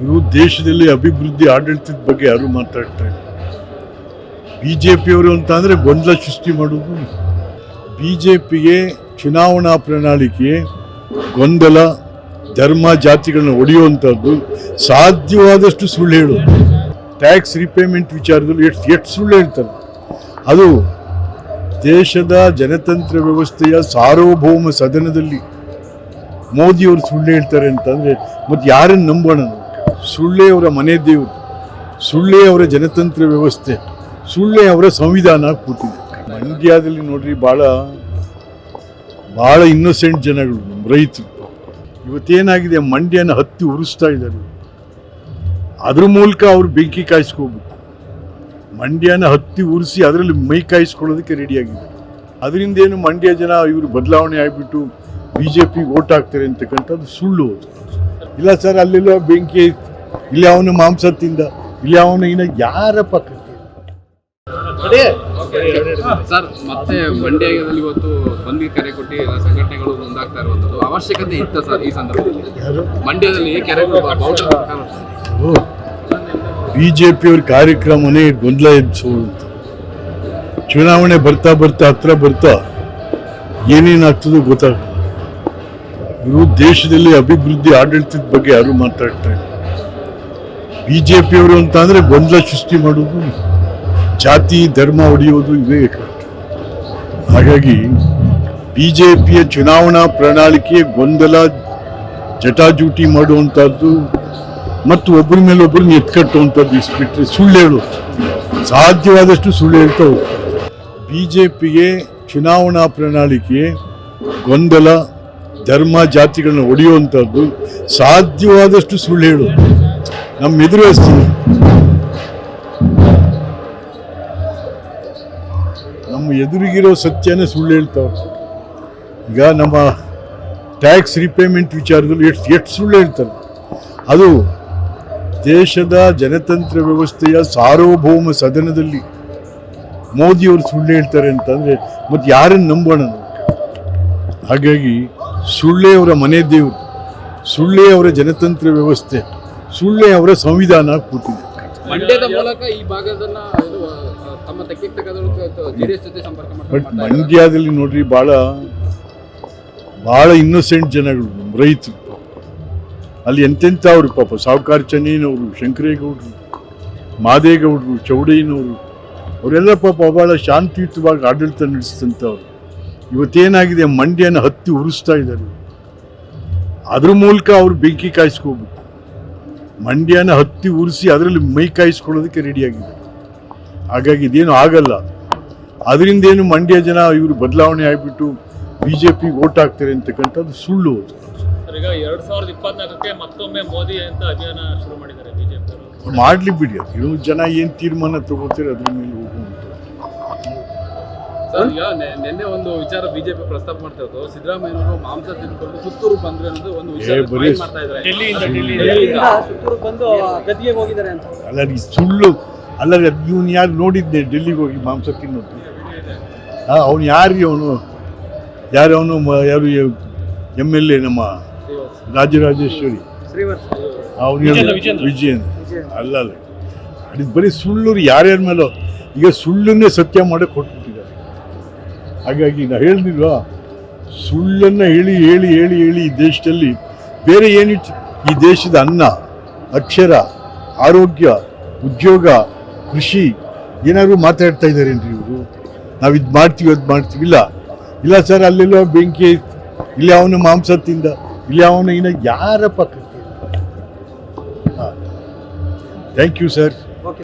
ಇವರು ದೇಶದಲ್ಲಿ ಅಭಿವೃದ್ಧಿ ಆಡಳಿತದ ಬಗ್ಗೆ ಯಾರು ಮಾತಾಡ್ತಾ ಇಲ್ಲ. ಬಿ ಜೆ ಪಿಯವರು ಅಂತ ಅಂದರೆ ಗೊಂದಲ ಸೃಷ್ಟಿ ಮಾಡೋದು ಬಿ ಜೆ ಪಿಗೆ ಚುನಾವಣಾ ಪ್ರಣಾಳಿಕೆ ಗೊಂದಲ, ಧರ್ಮ ಜಾತಿಗಳನ್ನ ಒಡೆಯುವಂಥದ್ದು ಸಾಧ್ಯವಾದಷ್ಟು ಸುಳ್ಳು ಹೇಳೋದು. ಟ್ಯಾಕ್ಸ್ ರಿಪೇಮೆಂಟ್ ವಿಚಾರದಲ್ಲಿ ಎಷ್ಟು ಎಷ್ಟು ಸುಳ್ಳು ಹೇಳ್ತಾರೆ. ಅದು ದೇಶದ ಜನತಂತ್ರ ವ್ಯವಸ್ಥೆಯ ಸಾರ್ವಭೌಮ ಸದನದಲ್ಲಿ ಮೋದಿಯವರು ಸುಳ್ಳು ಹೇಳ್ತಾರೆ ಅಂತಂದರೆ ಮತ್ತು ಯಾರನ್ನು ನಂಬೋಣ ನಾವು? ಸುಳ್ಳೇ ಅವರ ಮನೆ ದೇವರು ಸುಳ್ಳೇ ಅವರ ಜನತಂತ್ರ ವ್ಯವಸ್ಥೆ ಸುಳ್ಳೇ ಅವರ ಸಂವಿಧಾನ ಕೂತಿದೆ. ಮಂಡ್ಯದಲ್ಲಿ ನೋಡ್ರಿ ಭಾಳ ಭಾಳ ಇನ್ನೋಸೆಂಟ್ ಜನಗಳು ರೈತರು. ಇವತ್ತೇನಾಗಿದೆ, ಮಂಡ್ಯನ ಹತ್ತಿ ಉರಿಸ್ತಾ ಇದ್ದಾರೆ. ಅದ್ರ ಮೂಲಕ ಅವರು ಬೆಂಕಿ ಕಾಯಿಸ್ಕೋಬೇಕು ಮಂಡ್ಯನ ಹತ್ತಿ ಉರಿಸಿ ಅದರಲ್ಲಿ ಮೈ ಕಾಯಿಸ್ಕೊಳ್ಳೋದಕ್ಕೆ ರೆಡಿಯಾಗಿದೆ ಅದರಿಂದ ಏನು ಮಂಡ್ಯ ಜನ ಇವರು ಬದಲಾವಣೆ ಆಗಿಬಿಟ್ಟು ಬಿ ಜೆ ಪಿಗೆ ಓಟ್ ಹಾಕ್ತಾರೆ ಅಂತಕ್ಕಂಥದ್ದು ಸುಳ್ಳು ಇಲ್ಲ ಸರ್, ಅಲ್ಲೆಲ್ಲ ಬೆಂಕಿ ಇಲ್ಲಿ ಅವನು ಮಾಂಸ ತಿಂದ ಇಲ್ಲಿ ಅವನು ಇನ್ನ ಯಾರ ಪಕ್ಕ ಸರ್. ಮತ್ತೆ ಮಂಡ್ಯದಲ್ಲಿ ಇವತ್ತು ಬಂದ್ಗೆ ಕರೆ ಕೊಟ್ಟು ಎಲ್ಲ ಸಂಘಟನೆಗಳು ಮುಂದಾಗ್ತಾ ಇರುವಂತದ್ದು ಅವಶ್ಯಕತೆ ಇತ್ತ ಸರ್ ಈ ಸಂದರ್ಭದಲ್ಲಿ? ಮಂಡ್ಯದಲ್ಲಿ ಕೆರೆಗಳು ಬಿ ಜೆ ಪಿಯವ್ರ ಕಾರ್ಯಕ್ರಮನೇ ಗೊಂದಲ ಎಬ್ಸೋದು ಚುನಾವಣೆ ಬರ್ತಾ ಬರ್ತಾ ಹತ್ರ ಬರ್ತಾ ಏನೇನಾಗ್ತದೋ ಗೊತ್ತಾಗಲ್ಲ. ಇವರು ದೇಶದಲ್ಲಿ ಅಭಿವೃದ್ಧಿ ಆಡಳಿತದ ಬಗ್ಗೆ ಯಾರು ಮಾತಾಡ್ತಾ ಇಲ್ಲ. ಬಿ ಜೆ ಪಿಯವರು ಅಂತ ಅಂದರೆ ಗೊಂದಲ ಸೃಷ್ಟಿ ಮಾಡೋದು, ಜಾತಿ, ಧರ್ಮ ಹೊಡೆಯೋದು ಇವೇ ಹಾಗಾಗಿ ಬಿ ಜೆ ಪಿಯ ಚುನಾವಣಾ ಪ್ರಣಾಳಿಕೆ ಗೊಂದಲ, ಜಟಾಜೂಟಿ ಮಾಡುವಂಥದ್ದು ಮತ್ತು ಒಬ್ಬರ ಮೇಲೆ ಒಬ್ಬರನ್ನ ಎತ್ಕಟ್ಟುವಂಥದ್ದು ಇಸ್ಬಿಟ್ರೆ ಸುಳ್ಳು ಹೇಳೋದು. ಸಾಧ್ಯವಾದಷ್ಟು ಸುಳ್ಳು ಹೇಳ್ತಾ ಹೋಗ್ತಾರೆ ಬಿ ಜೆ ಪಿಗೆ ಚುನಾವಣಾ ಪ್ರಣಾಳಿಕೆ ಗೊಂದಲ, ಧರ್ಮ, ಜಾತಿಗಳನ್ನ ಒಡೆಯುವಂಥದ್ದು ಸಾಧ್ಯವಾದಷ್ಟು ಸುಳ್ಳು ಹೇಳೋದು. ನಮ್ಮ ಎದುರು ಹಚ್ತೀನಿ ನಮ್ಮ ಎದುರಿಗಿರೋ ಸತ್ಯನೇ ಸುಳ್ಳು ಹೇಳ್ತಾವ್ರು. ಈಗ ನಮ್ಮ ಟ್ಯಾಕ್ಸ್ ರಿಪೇಮೆಂಟ್ ವಿಚಾರದಲ್ಲಿ ಎಷ್ಟು ಎಷ್ಟು ಸುಳ್ಳು ಹೇಳ್ತಾರೆ. ಅದು ದೇಶದ ಜನತಂತ್ರ ವ್ಯವಸ್ಥೆಯ ಸಾರ್ವಭೌಮ ಸದನದಲ್ಲಿ ಮೋದಿಯವರು ಸುಳ್ಳು ಹೇಳ್ತಾರೆ ಅಂತಂದರೆ ಮತ್ತು ಯಾರನ್ನು ನಂಬೋಣ ಹಾಗಾಗಿ ಸುಳ್ಳೇ ಅವರ ಮನೆ ದೇವರು ಸುಳ್ಳೇ ಅವರ ಜನತಂತ್ರ ವ್ಯವಸ್ಥೆ. ಸುಳ್ಳೇ ಅವರ ಸಂವಿಧಾನ ಕೂತಿದೆ ಮಂಡ್ಯದ ಮೂಲಕ ಈ ಭಾಗದನ್ನ ತಮ್ಮ ಜೊತೆ ಸಂಪರ್ಕ ಬಟ್. ಮಂಡ್ಯದಲ್ಲಿ ನೋಡ್ರಿ ಭಾಳ ಭಾಳ ಇನ್ನೋಸೆಂಟ್ ಜನಗಳು ರೈತರು. ಅಲ್ಲಿ ಎಂತೆಂಥ ಅವರು ಪಾಪ ಸಾವುಕಾರ ಚೆನ್ನೈನವರು ಶಂಕರೇಗೌಡರು ಮಾದೇಗೌಡರು ಚೌಡಯ್ಯನವರು ಅವರೆಲ್ಲ ಪಾಪ ಭಾಳ ಶಾಂತಿಯುತವಾಗಿ ಆಡಳಿತ ನಡೆಸಿದಂಥವ್ರು ಇವತ್ತೇನಾಗಿದೆ ಮಂಡ್ಯನ ಹತ್ತಿ ಉರಿಸ್ತಾ ಇದ್ದಾರೆ ಅದ್ರ ಮೂಲಕ ಅವರು ಬೆಂಕಿ ಕಾಯಿಸ್ಕೋಬೇಕು ಮಂಡ್ಯನ ಹತ್ತಿ ಉರಿಸಿ ಅದರಲ್ಲಿ ಮೈ ಕಾಯಿಸ್ಕೊಳ್ಳೋದಕ್ಕೆ ರೆಡಿಯಾಗಿದೆ ಹಾಗಾಗಿ ಇದೇನು ಆಗಲ್ಲ. ಅದರಿಂದ ಏನು ಮಂಡ್ಯ ಜನ ಇವರು ಬದಲಾವಣೆ ಆಗಿಬಿಟ್ಟು ಬಿ ಜೆ ಪಿ ಓಟ್ ಹಾಕ್ತಾರೆ ಅಂತಕ್ಕಂಥದ್ದು ಸುಳ್ಳು ಈಗ ಎರಡ್ ಸಾವಿರದ ಇಪ್ಪತ್ನಾಲ್ಕಕ್ಕೆ ಮತ್ತೊಮ್ಮೆ ಮೋದಿ ಅಂತ ಅಭಿಯಾನ ಶುರು ಮಾಡಿದ್ದಾರೆ ಬಿಜೆಪಿ ಅವರು. ಮಾಡಲಿ ಬಿಡಿ ಅದು. ಜನ ಏನು ತೀರ್ಮಾನ ತಗೋತಾರೆ ಅದ್ರ ಮೇಲೆ ಸರ್ ಈಗ ನಿನ್ನೆ ಒಂದು ವಿಚಾರ ಬಿಜೆಪಿ ಪ್ರಸ್ತಾಪ ಮಾಡ್ತಾ ಇರೋದು ಸಿದ್ದರಾಮಯ್ಯನವರು ಮಾಂಸ ತಿನ್ಕೊಂಡು ಸುತ್ತೂರು ಬಂದ್ರೆ ಅನ್ನೋದು ಒಂದು ವಿಚಾರ ಮಾಡ್ತಾ ಇದ್ದಾರೆ. ಸುತ್ತೂರು ಬಂದು ಗದ್ದಿಗೆ ಹೋಗಿದ್ದಾರೆ ಅಂತ. ಅಲ್ಲ ಈ ಸುಳ್ಳು. ಅಲ್ಲ ಇವನು ಯಾರು ನೋಡಿದ್ದೆ ಡೆಲ್ಲಿಗೆ ಹೋಗಿ ಮಾಂಸ ತಿನ್ನೋದು? ಹಾಂ ಅವನು ಯಾರಿಗೆ ಅವನು? ಯಾರು ಅವನು? ಯಾರು ಎಂ ಎಲ್ ಎ ನಮ್ಮ ರಾಜರಾಜೇಶ್ವರಿ. ಅವನು. ವಿಜಯನ್ ಅಲ್ಲ ಅಲ್ಲ ಅದು ಬರೀ ಸುಳ್ಳು ಯಾರ್ಯಾರ ಮೇಲೋ. ಈಗ ಸುಳ್ಳನ್ನೇ ಸತ್ಯ ಮಾಡಿ ಕೊಟ್ಬಿಟ್ಟಿದ್ದಾರೆ ಹಾಗಾಗಿ ನಾನು ಹೇಳ್ದಿಲ್ವಾ? ಸುಳ್ಳನ್ನು ಹೇಳಿ ಹೇಳಿ ಹೇಳಿ ಹೇಳಿ ಈ ದೇಶದಲ್ಲಿ ಬೇರೆ ಏನಿತ್ತು? ಈ ದೇಶದ ಅನ್ನ, ಅಕ್ಷರ, ಆರೋಗ್ಯ, ಉದ್ಯೋಗ, ಕೃಷಿ, ಏನಾದರೂ ಮಾತಾಡ್ತಾ ಇದ್ದಾರೇನ್ರಿ ಇವರು? ನಾವು ಇದು ಮಾಡ್ತೀವಿ, ಅದು ಮಾಡ್ತೀವಿ. ಇಲ್ಲ. ಇಲ್ಲ ಸರ್, ಅಲ್ಲೆಲ್ಲೋ ಬೆಂಕಿ ಐತೆ. ಇಲ್ಲಿ ಅವನ ಮಾಂಸ ತಿಂದ ಇಲ್ಲಿ ಅವನು ಇನ್ನು ಯಾರ ಪಕ್ಕಕ್ಕೆ? Thank you sir